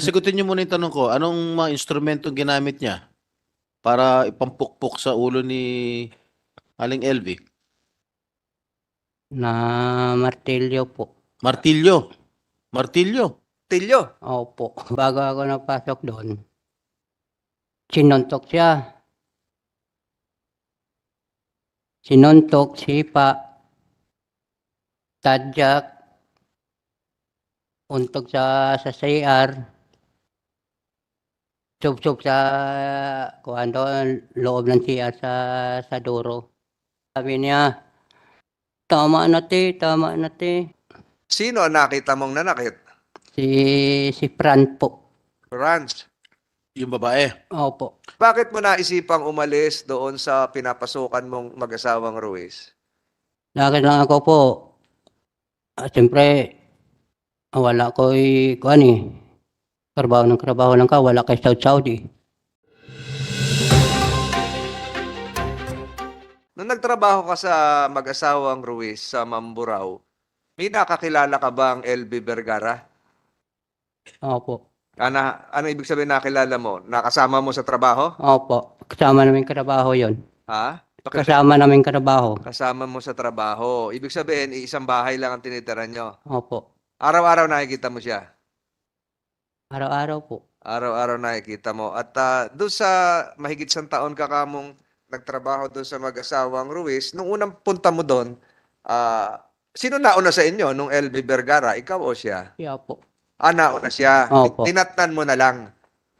Sagutin niyo muna yung tanong ko, anong mga instrumentong ginamit niya para ipampukpok sa ulo ni Aling Elvi? Na martilyo po. Martilyo. Martilyo. Tilyo. Opo. Bago ako napasok doon, sinuntok siya. Sinuntok, sipa, tadyak, untog sa, sa CR, sub-sub sa kuhan doon, loob ng CR sa, sa duro. Sabi niya, tama na te, tama na te. Sino ang nakita mong nanakit? Si, si Fran po. Franz. Yung babae. Opo. Bakit mo naisipang umalis doon sa pinapasukan mong mag-asawang Ruiz? Lakad lang ako po. At siyempre, wala ko eh, kuhan eh. Trabaho ng trabaho lang ka, wala kay Saudi Saudi. Nung nagtrabaho ka sa mag-asawang Ruiz sa Mamburao, may nakakilala ka bang LB Vergara? Opo. Ano, ano ibig sabihin nakilala mo? Nakasama mo sa trabaho? Opo. Kasama namin trabaho yon. Ha? Kasama namin trabaho. Kasama mo sa trabaho. Ibig sabihin, isang bahay lang ang tinitira nyo. Opo. Araw-araw nakikita mo siya. Araw-araw po. Araw-araw nakikita mo. At ah, doon sa mahigit isang taon ka kamong nagtrabaho doon sa mag-asawang Ruiz, nung unang punta mo doon, ah, sino nauna sa inyo? Nung LB Vergara, ikaw o siya? Siya po. Ah, nauna siya. Opo. Tinatnan mo na lang.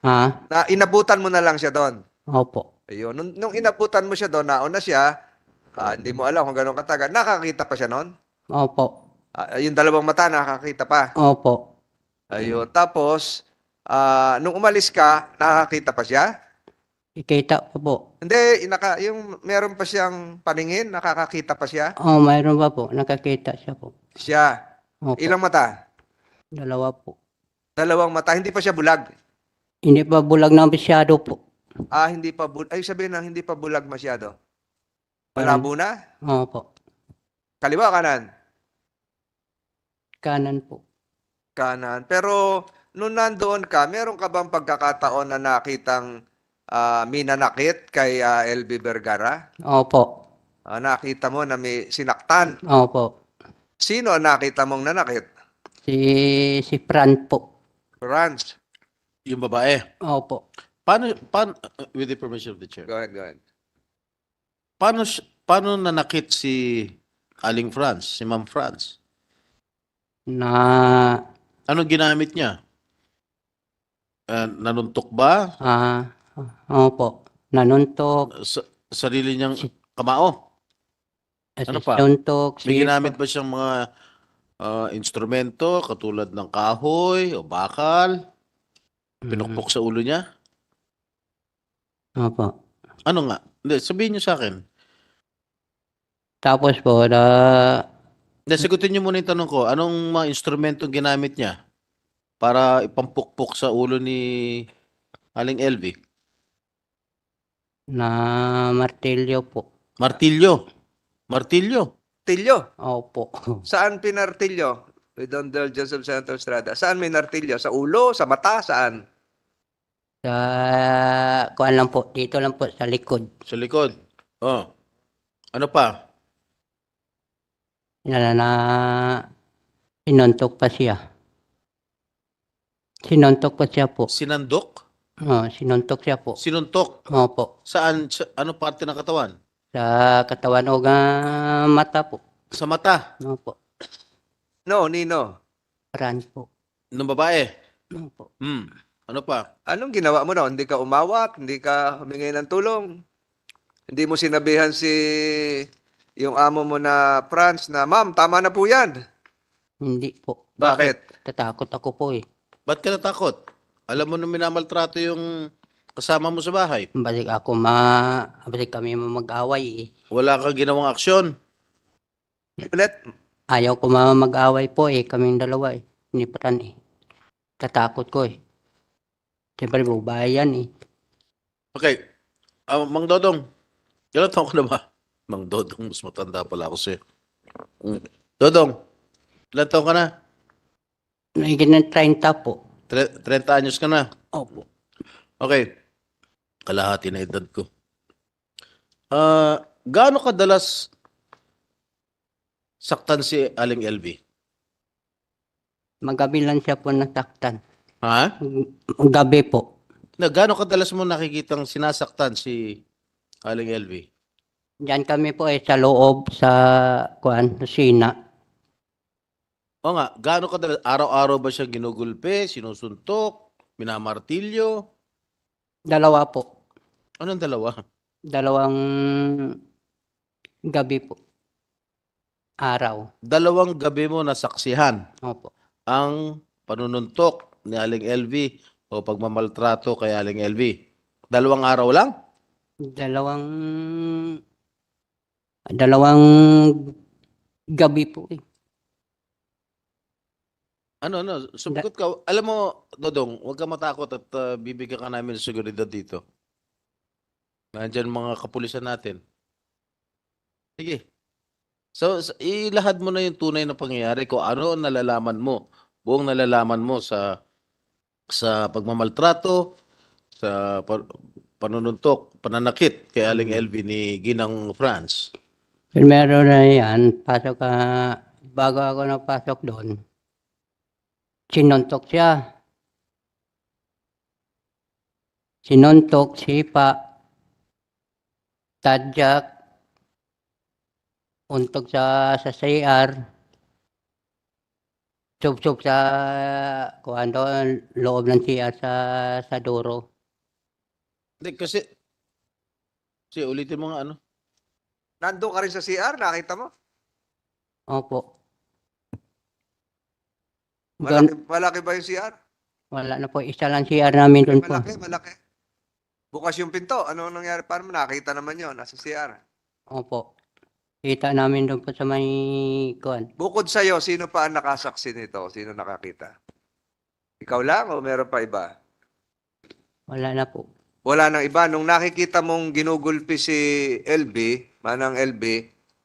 Ha? Na, inabutan mo na lang siya doon. Opo. Ayun. Nung, nung inabutan mo siya doon, nauna siya, ah, hindi mo alam kung gano'ng katagal. Nakakita pa siya noon? Opo. Ah, yung dalawang mata, nakakita pa. Opo. Ayun. Tapos, ah, nung umalis ka, nakakita pa siya? Ikita po po. Hindi, inaka, yung meron pa siyang paningin, nakakakita pa siya? Oh, mayroon pa po. Nakakita siya po. Siya. Opo. Ilang mata? Dalawa po. Dalawang mata. Hindi pa siya bulag. Hindi pa bulag na masyado po. Ah, hindi pa bulag. Ay, sabihin na, hindi pa bulag masyado. Malabo na? Opo. Kaliwa, kanan? Kanan po. Kanan. Pero, nung nandoon ka, meron ka bang pagkakataon na nakitang ah, minanakit kay ah, LB Vergara? Opo. Ah, nakita mo na may sinaktan. Opo. Sino ang nakita mong nanakit? Si, si Fran po. Franz. Yung babae. Opo. Paano, paano, uh, with the permission of the chair, Go ahead, go ahead. paano, paano nanakit si Aling Franz, si Ma'am Franz? Na, Anong ginamit niya? Uh, nanuntok ba? ah, opo. Nanuntok. Sa, sarili niyang kamao? Ano pa? Nanuntok. May ginamit ba siyang mga ah, instrumento katulad ng kahoy o bakal? Pinukpok sa ulo niya? Mm, Opo. Ano nga? Hindi, sabihin niyo sa akin. Tapos po, na, Hindi, sagutin niyo muna yung tanong ko. Anong mga instrumento ginamit niya para ipampukpok sa ulo ni Aling Elvi? na martilyo po. Martilyo. Martilyo. Tilyo. Opo. Saan pinartilyo? With Don Del Joseph Santos Estrada. Saan may nartilyo? Sa ulo? Sa mata? Saan? Sa, kuan lang po, dito lang po sa likod. Sa likod. Oh. Ano pa? Na, na, sinuntok pa siya. Sinuntok pa siya po. Sinandok? Oh, sinuntok siya po. Sinuntok? Opo. Saan? Sa, ano parte ng katawan? Sa katawan o nga mata po. Sa mata Opo. No, Nino. Fran po. ng babae. Opo. Hmm. Ano pa? Anong ginawa mo noon? Hindi ka umawat? Hindi ka humingi ng tulong? Hindi mo sinabihan si yung amo mo na Franz na, Ma'am, tama na po yan. Hindi po. Bakit? Tatakot ako po eh. Ba't ka natakot? Alam mo na minamaltrato yung kasama mo sa bahay. Balik ako ma... Balik kami mag-away eh. Wala kang ginawang aksyon. Ulit? Ayaw ko ma mag-away po eh. Kaming dalawa eh. Ni Fran eh. Tatakot ko eh. Siyempre bubayan yan eh. Okay. Ah, Mang Dodong. Taon ka na ba? Mang Dodong, mas matanda pala ako sa'yo. Mm. Dodong, ilan taon ka na? Nagiging ng 30 po. Tre- 30 anyos ka na. Opo. Okay. Kalahati na edad ko. Ah, gaano kadalas saktan si Aling LV? Magabi lang siya po nasaktan. Ha? Gabi po. Na, gaano kadalas mo nakikitang sinasaktan si Aling LV? Diyan kami po eh sa loob sa kuan, Sina. O nga, gaano kadalas? Araw-araw ba siya ginugulpe, sinusuntok, minamartilyo? Dalawa po. Anong dalawa? Dalawang gabi po. Araw. Dalawang gabi mo nasaksihan Opo. ang panununtok ni Aling LV o pagmamaltrato kay Aling LV. Dalawang araw lang? Dalawang dalawang gabi po eh. Ano, ano, sumagot ka. Alam mo, Dodong, huwag ka matakot at uh, bibigyan ka namin ng seguridad dito. Nandyan mga kapulisan natin. Sige. So, s- ilahad mo na yung tunay na pangyayari kung ano ang nalalaman mo. Buong nalalaman mo sa sa pagmamaltrato, sa pa- panununtok, pananakit kay Aling LV ni Ginang France. Primero na yan, pasok ka, bago ako napasok doon, sinuntok siya. Sinuntok, sipa, tadyak, untog sa, sa CR, sup-sup sa, kuhan doon, loob ng CR sa, sa duro. Hindi, kasi, kasi ulitin mo nga ano. Nandun ka rin sa CR, nakita mo? Opo. Gan- Malaki, malaki ba yung CR? wala na po, isa lang CR namin doon po. Malaki, malaki. Bukas yung pinto. Ano nangyari? Paano mo nakita naman yun? Nasa CR. Opo. Kita namin doon po sa may kuan. Bukod sa'yo, sino pa ang nakasaksi nito? Sino nakakita? Ikaw lang o meron pa iba? Wala na po. Wala nang iba. Nung nakikita mong ginugulpi si LB, manang LB,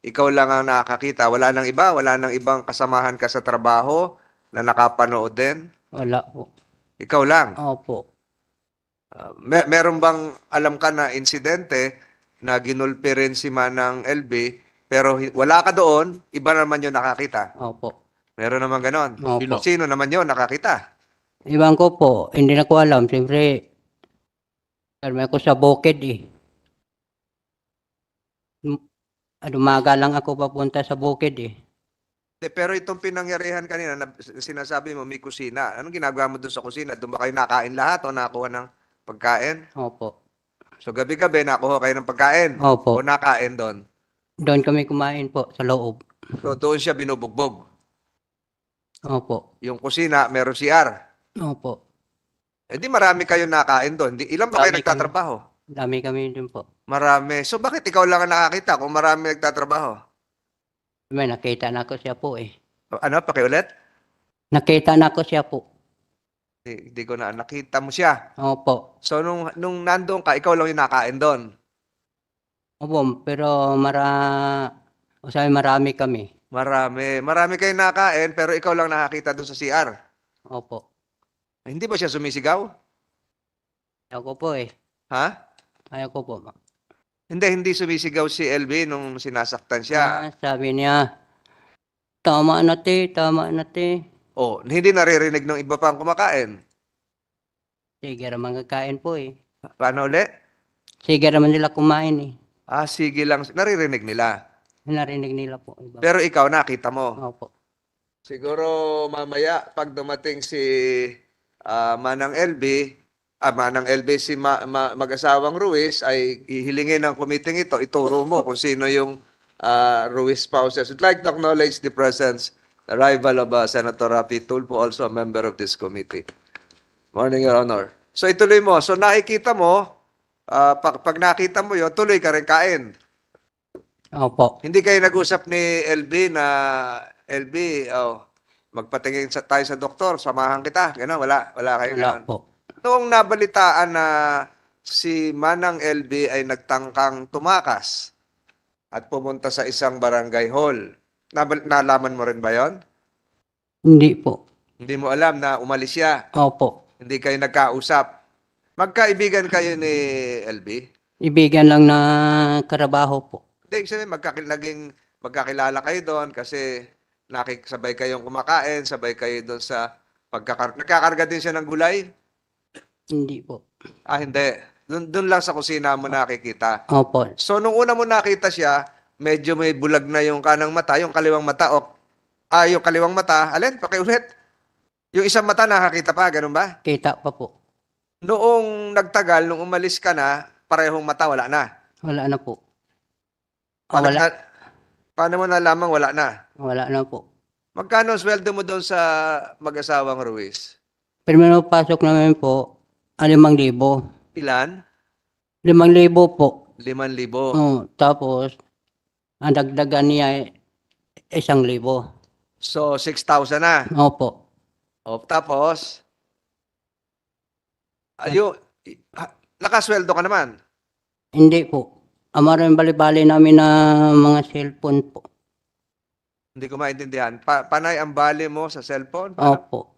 ikaw lang ang nakakita. Wala nang iba. Wala nang ibang kasamahan ka sa trabaho na nakapanood din. Wala po. Ikaw lang. Opo. Uh, mer- meron bang alam ka na insidente na ginulpi rin si manang LB pero wala ka doon, iba naman yung nakakita. Opo. Meron naman ganon. Opo. Sino naman yun nakakita? Ibang ko po, hindi na ko alam. Siyempre, karmi ako sa bukid eh. M- Ano, maga lang ako papunta sa bukid eh. De, pero itong pinangyarihan kanina, na sinasabi mo may kusina. Anong ginagawa mo doon sa kusina? Doon ba kayo nakain lahat o nakuha ng pagkain? Opo. So gabi-gabi nakuha kayo ng pagkain Opo. o nakain doon. Doon kami kumain po sa loob. So doon siya binubugbog. Opo. Yung kusina, meron CR. Opo. Eh di marami kayo nakain doon. Ilan ba kayo Dami kami. Dami kami doon po. Marami. So bakit ikaw lang ang nakakita kung marami nagtatrabaho? May nakita na ko siya po eh. Ano, pakiulit? Nakita na ko siya po. Hindi, hindi ko na nakita mo siya. Opo. So nung nung nandoon ka, ikaw lang yung nakain doon. Opo, pero mara... O sabi marami kami. Marami. Marami kayong nakain pero ikaw lang nakakita doon sa CR. Opo. Hindi ba siya sumisigaw? Ako po eh. Ha? Ayaw ko po. Hindi, hindi sumisigaw si LB nung sinasaktan siya. Ah, sabi niya, tama na te, tama na te. Oh, hindi naririnig ng iba pang kumakain. Sige naman kakain po eh. Paano ulit? Sige naman nila kumain eh. Ah, sige lang. Naririnig nila. Narinig nila po. Iba. Pero ikaw nakita mo. Opo. Siguro mamaya pag dumating si ah, Manang LB, ah, Manang LB si ma- ma- mag-asawang Ruiz ay ihilingin ng committee ito, ituro mo kung sino yung ah, Ruiz spouses. I'd like to acknowledge the presence, arrival of ah, Senator Rapi Tulfo, also a member of this committee. Morning, Your Honor. So ituloy mo. So nakikita mo, ah, pag, pag nakita mo yun, tuloy ka rin kain. Opo. Hindi kayo nag-usap ni LB na LB, oh, magpatingin sa, tayo sa doktor, samahan kita. Gano'n, wala. Wala kayo Wala gano'n. po. Noong nabalitaan na si Manang LB ay nagtangkang tumakas at pumunta sa isang barangay hall, nabal- nalaman mo rin ba yon? Hindi po. Hindi mo alam na umalis siya. Opo. Hindi kayo nagkausap. Magkaibigan kayo ni LB? Ibigan lang na karabaho po. Hindi, ibig sabihin, magkakil- naging magkakilala kayo doon kasi nakikisabay kayong kumakain, sabay kayo doon sa pagkakar... Nagkakarga din siya ng gulay? Hindi po. Ah, hindi. Doon, doon lang sa kusina mo nakikita. Opo. So, nung una mo nakita siya, medyo may bulag na yung kanang mata, yung kaliwang mata, o, ah, yung kaliwang mata, alin, pakiulit. Yung isang mata nakakita pa, ganun ba? Kita pa po. Noong nagtagal, nung umalis ka na, parehong mata, wala na. Wala na po. Ah, Paano, wala. na- paano mo nalamang wala na? Wala na po. Magkano ang sweldo mo doon sa mag-asawang Ruiz? Primero pasok namin po, ah, limang libo. Ilan? Limang libo po. Liman libo. Oh, tapos, ang dagdagan niya ay isang libo. So, 6,000 na. Opo. O, tapos, ayo, nakasweldo ka naman. Hindi po. Amaran bali-bali namin na mga cellphone po. Hindi ko maintindihan. Pa- panay ang bali mo sa cellphone? Pa- Opo.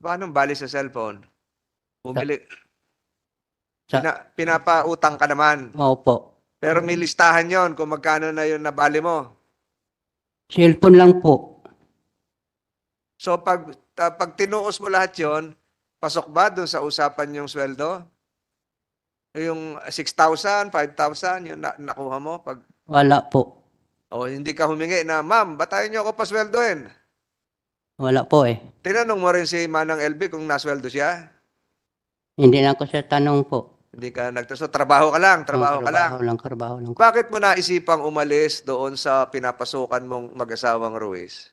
paano ang bali sa cellphone? Bumili. Sa- Pina, pinapautang ka naman. Opo. Pero may listahan yon kung magkano na yun na bali mo. Cellphone lang po. So pag ta- pag tinuos mo lahat yon, pasok ba doon sa usapan yung sweldo? Yung 6,000, 5,000, yung na- nakuha mo pag Wala po. o hindi ka humingi na, "Ma'am, batayan niyo ako pasweldohin." Wala po eh. Tinanong mo rin si Manang LB kung nasweldo siya? Hindi na ako sa tanong po. Hindi ka nagtaso, trabaho ka lang, trabaho ka lang. Trabaho lang, trabaho lang. Bakit mo naisipang umalis doon sa pinapasukan mong mag-asawang Ruiz?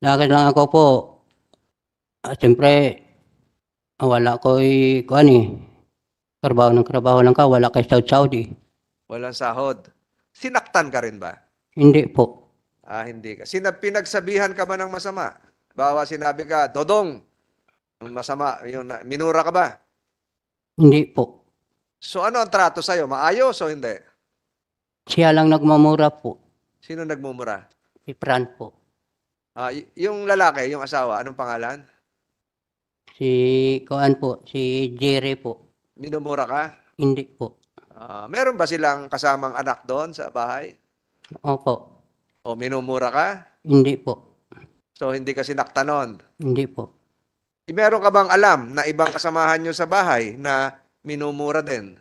Lakad lang ako po. Ah, Siyempre, wala ko eh, kuan eh. Trabaho ng trabaho lang ka, wala kay Saudi Saudi. Walang sahod. Sinaktan ka rin ba? Hindi po. Ah, hindi ka. Sina pinagsabihan ka ba ng masama? Bawa sinabi ka, Dodong, masama, yun, na- minura ka ba? Hindi po. So ano ang trato sa'yo? Maayos o hindi? Siya lang nagmamura po. Sino nagmumura? Si Fran po. Ah, y- yung lalaki, yung asawa, anong pangalan? Si kuan po, si Jerry po. Minumura ka? Hindi po. Ah, meron ba silang kasamang anak doon sa bahay? Opo. O minumura ka? Hindi po. So hindi ka sinaktan nun? Hindi po. Eh, Meron ka bang alam na ibang kasamahan nyo sa bahay na minumura din?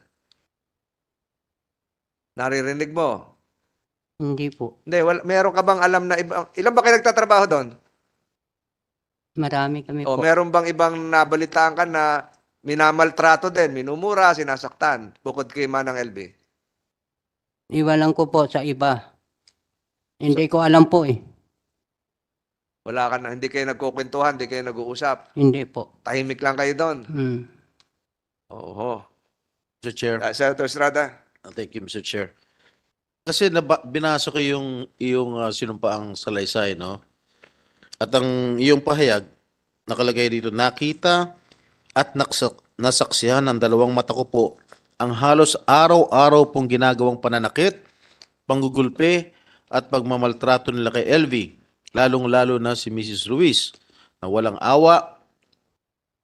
Naririnig mo? Hindi po. Hindi, wala, meron ka bang alam na ibang, ilan ba kayo nagtatrabaho doon? Marami kami O po. meron bang ibang nabalitaan ka na minamaltrato din, minumura, sinasaktan, bukod kay Manang LB? Iwalan ko po sa iba. Hindi ko alam po eh. Wala ka na, hindi kayo nagkukwentuhan, hindi kayo nag-uusap. Hindi po. Tahimik lang kayo doon. Hmm. Oo. Mr. Chair. Uh, Senator Estrada? Thank you, Mr. Chair. Kasi naba, binasa ko yung, yung uh, sinumpaang salaysay, no? At ang iyong pahayag, nakalagay dito, nakita at naksak, nasaksihan ng dalawang mata ko po ang halos araw-araw pong ginagawang pananakit, panggugulpe, at pagmamaltrato nila kay LV, lalong-lalo na si Mrs. Ruiz, na walang awa,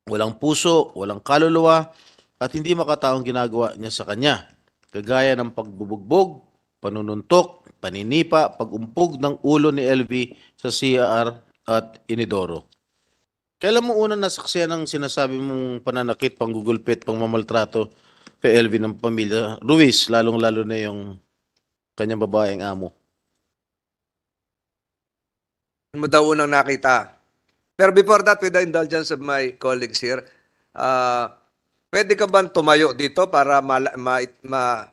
walang puso, walang kaluluwa, at hindi makataong ginagawa niya sa kanya kagaya ng pagbubugbog, panununtok, paninipa, pagumpog ng ulo ni LV sa CR at Inidoro. Kailan mo unang nasaksiyan ang sinasabi mong pananakit, panggugulpit, pangmamaltrato kay LV ng pamilya Ruiz, lalong-lalo na yung kanyang babaeng amo? Mo daw unang nakita? Pero before that, with the indulgence of my colleagues here, uh, pwede ka bang tumayo dito para ma, ma, ma-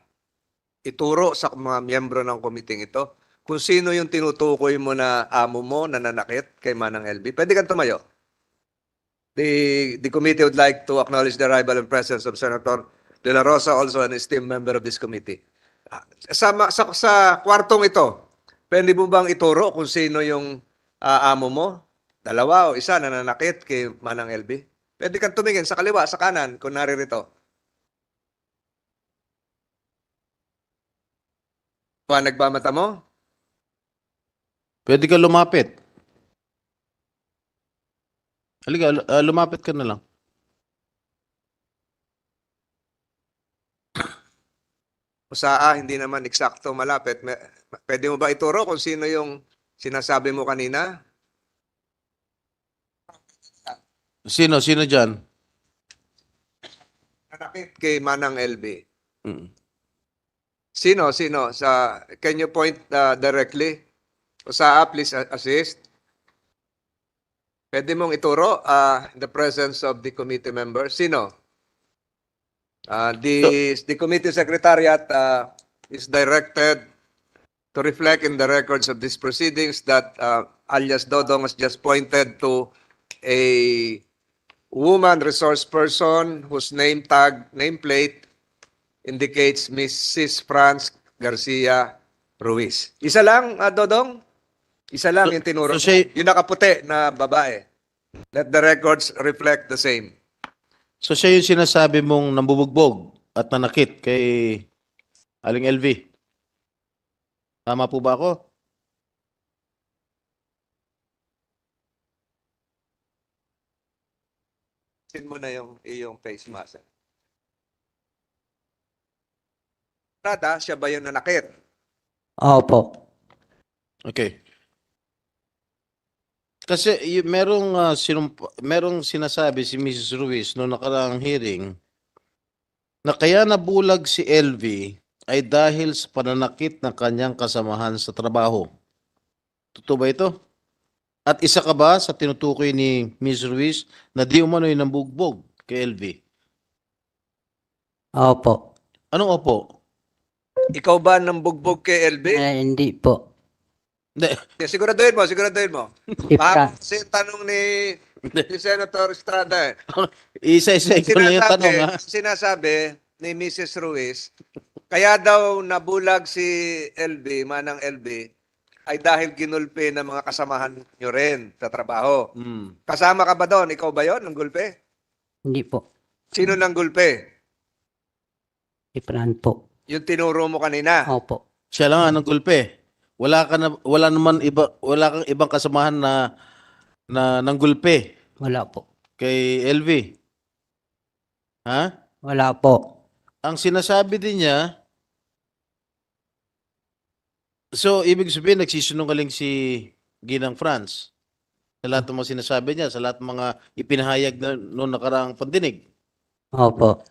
ituro sa mga miyembro ng komiting ito kung sino yung tinutukoy mo na amo mo na nanakit kay Manang LB? Pwede kang tumayo. The, the committee would like to acknowledge the arrival and presence of Senator De La Rosa, also an esteemed member of this committee. Ah, Sa, sa, sa kwartong ito, pwede mo bang ituro kung sino yung ah, amo mo? Dalawa o isa na nanakit kay Manang LB? Pwede kang tumingin sa kaliwa, sa kanan, kung naririto. Panag ba mata mo? Pwede ka lumapit. Halika, ah, lumapit ka na lang. O sa A, hindi naman eksakto malapit. Pwede mo ba ituro kung sino yung sinasabi mo kanina? Sino? Sino dyan? Nanakit kay Manang LB. Mm. Sino? Sino? Sa, can you point uh, directly? O sa please assist. Pwede mong ituro uh, in the presence of the committee member. Sino? Uh, the, the committee secretariat uh, is directed to reflect in the records of these proceedings that uh, alias Dodong has just pointed to a woman resource person whose name tag, nameplate indicates Mrs. Franz Garcia Ruiz. Isa lang, ah, Dodong? Isa lang So- yung tinuro. so siya- yung nakaputi na babae. Let the records reflect the same. So siya yung sinasabi mong nambubugbog at nanakit kay Aling LV. Tama po ba ako? Sin mo na yung iyong face mask. Rada, siya ba yung nanakit? Opo. Okay. Kasi y- merong ah, sinumpa- merong sinasabi si Mrs. Ruiz noong nakaraang hearing na kaya nabulag si LV ay dahil sa pananakit ng kanyang kasamahan sa trabaho. Totoo ba ito? At isa ka ba sa tinutukoy ni Ms. Ruiz na di umano'y nambugbog kay LV? Opo. Anong opo? Ikaw ba nang bugbog kay LB? Eh, hindi po. Hindi. Yeah, siguraduhin mo, siguraduhin mo. Si Fra- Mahal kasi yung tanong ni, ni Senator Estrada eh. Isa-isa ko lang yung tanong ha. Sinasabi ni Mrs. Ruiz, kaya daw nabulag si LB, manang LB, ay dahil ginulpe ng mga kasamahan nyo rin sa trabaho. Hmm. Kasama ka ba doon? Ikaw ba yon ng gulpe? Hindi po. Sino ng gulpe? Si Fran po. Yung tinuro mo kanina. Opo. Siya lang ang gulpe. Wala ka na wala naman iba wala kang ibang kasamahan na na ng gulpe Wala po. kay LV. Ha? Wala po. Ang sinasabi din niya So, ibig sabihin nagsisinungaling si Ginang France sa lahat ng mga sinasabi niya, sa lahat ng mga ipinahayag na noong nakaraang pandinig. Opo.